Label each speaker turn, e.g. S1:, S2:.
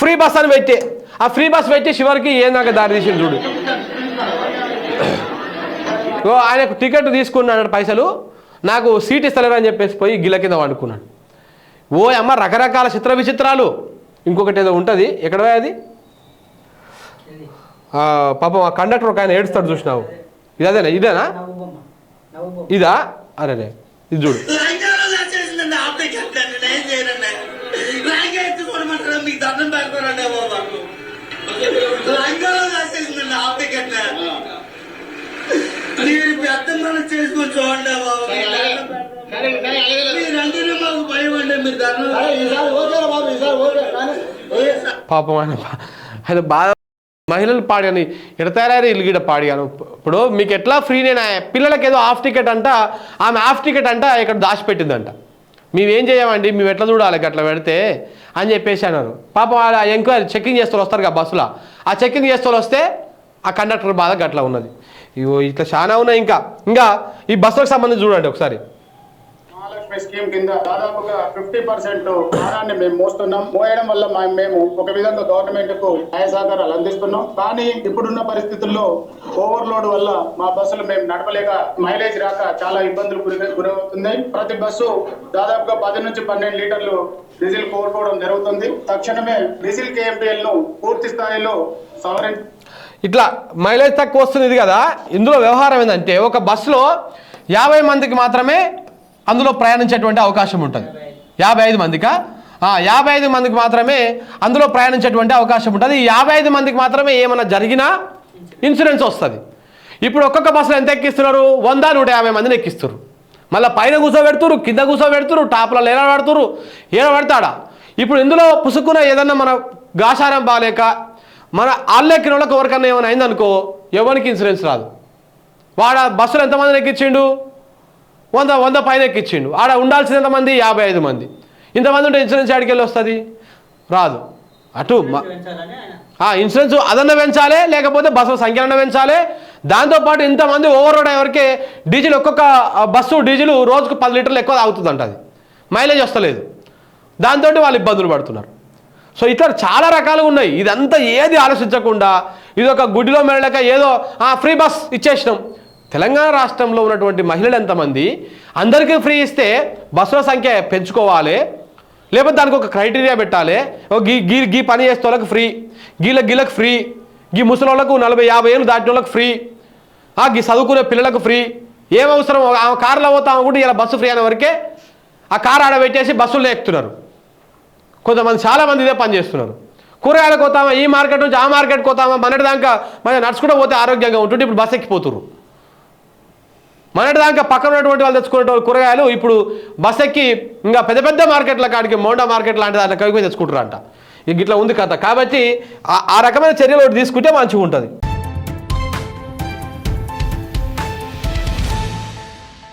S1: Free bus అని పెట్టి. ఆ ఫ్రీ బస్ పెట్టి చివరికి ఏందాక దారి తీసిండు చూడు. ఓ ఆయనకు టికెట్ తీసుకున్నాడు పైసలు. నాకు సీట్ ఇస్తలేరు అని చెప్పేసి పోయి గిల కింద వండుకున్నాడు ఓ అమ్మ రకరకాల చిత్ర విచిత్రాలు. ఇంకొకటి ఏదో ఉంటుంది. ఎక్కడ అది? పాపం ఆ కండక్టర్ ఒక ఆయన ఏడుస్తాడు చూసినావు. ఇది అదేనా ఇదేనా ఇదా? అరే. ఇది చూడు.
S2: మీరు పెద్దమ్మని చేసుకొని చూడండి బాబు. మీకు దండం పెడతాను. మీరంటేనే మాకు భయం అండి మీరు దండం
S1: పాపం ఆయన బా- ఆయన బాధ మహిళలు పాడాను ఎడ తయారయ్యారు ఇల్లు గిడ పాడాను ఇప్పుడు మీకు ఎట్లా ఫ్రీ నేను పిల్లలకి ఏదో హాఫ్ టికెట్ అంట ఆమె హాఫ్ టికెట్ అంట ఇక్కడ దాచిపెట్టిందంట. మేమేం చేయమండి? మేము ఎట్లా చూడాలి అట్లా పెడితే? అని చెప్పేసి అన్నారు. పాపం ఆ ఎంక్వైరీ చెక్కింగ్ చేస్తూ వస్తారు కదా బస్సులో. ఆ చెక్కింగ్ చేస్తూ వస్తే ఆ కండక్టర్ బాధ గట్లా ఉన్నది. ఇగో ఇట్లా చాలా ఉన్నాయి ఇంకా. ఇంకా ఈ బస్సులకు సంబంధించి చూడండి ఒకసారి.
S3: మహాలక్ష్మి స్కీమ్ కింద దాదాపుగా ఫిఫ్టీ పర్సెంట్ భారాన్ని మేము మోస్తున్నాం. మోయడం వల్ల మా- మేము ఒక విధంగా గవర్నమెంట్కు సహాయ సహకారాలు అందిస్తున్నాం. కానీ ఇప్పుడున్న పరిస్థితుల్లో ఓవర్లోడ్ వల్ల మా బస్సులు మేము నడపలేక మైలేజ్ రాక చాలా ఇబ్బందులు గురి గురవుతున్నాయి. ప్రతి బస్సు దాదాపుగా పది నుంచి పన్నెండు లీటర్లు డీజిల్ కోల్పోవడం జరుగుతుంది. తక్షణమే డీజిల్ కేఎంపీఎల్ను పూర్తి స్థాయిలో సవరించి
S1: ఇట్లా మైలేజ్ తక్కువ వస్తుంది ఇది కదా ఇందులో వ్యవహారం ఏంటంటే ఒక బస్సులో యాభై మందికి మాత్రమే అందులో ప్రయాణించేటువంటి అవకాశం ఉంటుంది. యాభై ఐదు మందికా? యాభై ఐదు మందికి మాత్రమే అందులో ప్రయాణించేటువంటి అవకాశం ఉంటుంది. ఈ యాభై ఐదు మందికి మాత్రమే ఏమైనా జరిగినా ఇన్సూరెన్స్ వస్తుంది. ఇప్పుడు ఒక్కొక్క బస్సులో ఎంత ఎక్కిస్తున్నారు? వంద నూట యాభై మందిని ఎక్కిస్తారు మళ్ళీ పైన కూర్చోబెడుతురు కింద కూర్చోబెడుతురు టాప్లలో లేన పెడుతురు ఏడ పెడతాడా? ఇప్పుడు ఇందులో పుసుకున్న ఏదన్నా మన గాశారం బాగాలేక మన ఆళ్ళెక్కిన వాళ్ళకి ఎవరికన్నా ఏమైనా అయిందనుకో ఎవరికి ఇన్సూరెన్స్ రాదు. వాడ బస్సులు ఎంతమందిని ఎక్కించిండు? వంద వంద పైన ఎక్కించిండు. ఆడ ఉండాల్సిన ఎంతమంది? యాభై ఐదు మంది. ఇంతమంది ఉంటే ఇన్సూరెన్స్ ఆడికి వెళ్ళి వస్తుంది? రాదు. అటు ఇన్సూరెన్స్ అదన్న పెంచాలి లేకపోతే బస్సుల సంఖ్యలన్న పెంచాలి. దాంతోపాటు ఇంతమంది ఓవర్ డ్రైవర్కి డీజిల్ ఒక్కొక్క బస్సు డీజిల్ రోజుకు పది లీటర్లు ఎక్కువ తాగుతుందంట అది. మైలేజ్ వస్తలేదు. దాంతో వాళ్ళు ఇబ్బందులు పడుతున్నారు. సో ఇట్లా చాలా రకాలుగా ఉన్నాయి. ఇదంతా ఏది ఆలోచించకుండా ఇది ఒక గుడిలో మెరలేక ఏదో ఆ ఫ్రీ బస్ ఇచ్చేసినాం. తెలంగాణ రాష్ట్రంలో ఉన్నటువంటి మహిళలు ఎంతమంది? అందరికీ ఫ్రీ ఇస్తే బస్సుల సంఖ్య పెంచుకోవాలి. లేకపోతే దానికి ఒక క్రైటీరియా పెట్టాలి. ఓ గీ గీ గీ పని చేసే వాళ్ళకి ఫ్రీ. గీల గీలకు ఫ్రీ. గీ ముసలి వాళ్ళకు నలభై యాభై ఏళ్ళు దాటిన వాళ్ళకి ఫ్రీ. ఆ గీ చదువుకునే పిల్లలకు ఫ్రీ. ఏం అవసరం? ఆ కారులో పోతాము కూడా ఇలా బస్సు ఫ్రీ అయిన వరకే ఆ కారు ఆడబెట్టేసి బస్సుల్లో ఎక్కుతున్నారు కొంతమంది చాలా మంది ఇదే పని చేస్తున్నారు. కూరగాయలకు పోతామా ఈ మార్కెట్ నుంచి ఆ మార్కెట్కి పోతామా మనటి దాకా మన నడుచుకుంటూ పోతే ఆరోగ్యంగా ఉంటుంటే ఇప్పుడు బస్ ఎక్కిపోతున్నారు మనటి దాకా పక్కన ఉన్నటువంటి వాళ్ళు తెచ్చుకునే కూరగాయలు ఇప్పుడు బస్ ఎక్కి ఇంకా పెద్ద పెద్ద మార్కెట్ల కాడికి మోండా మార్కెట్ లాంటి దాంట్లో కవి తెచ్చుకుంటారంట అంట ఇట్లా ఉంది కథ. కాబట్టి ఆ- ఆ రకమైన చర్యలు ఒకటి తీసుకుంటే మంచిగా ఉంటుంది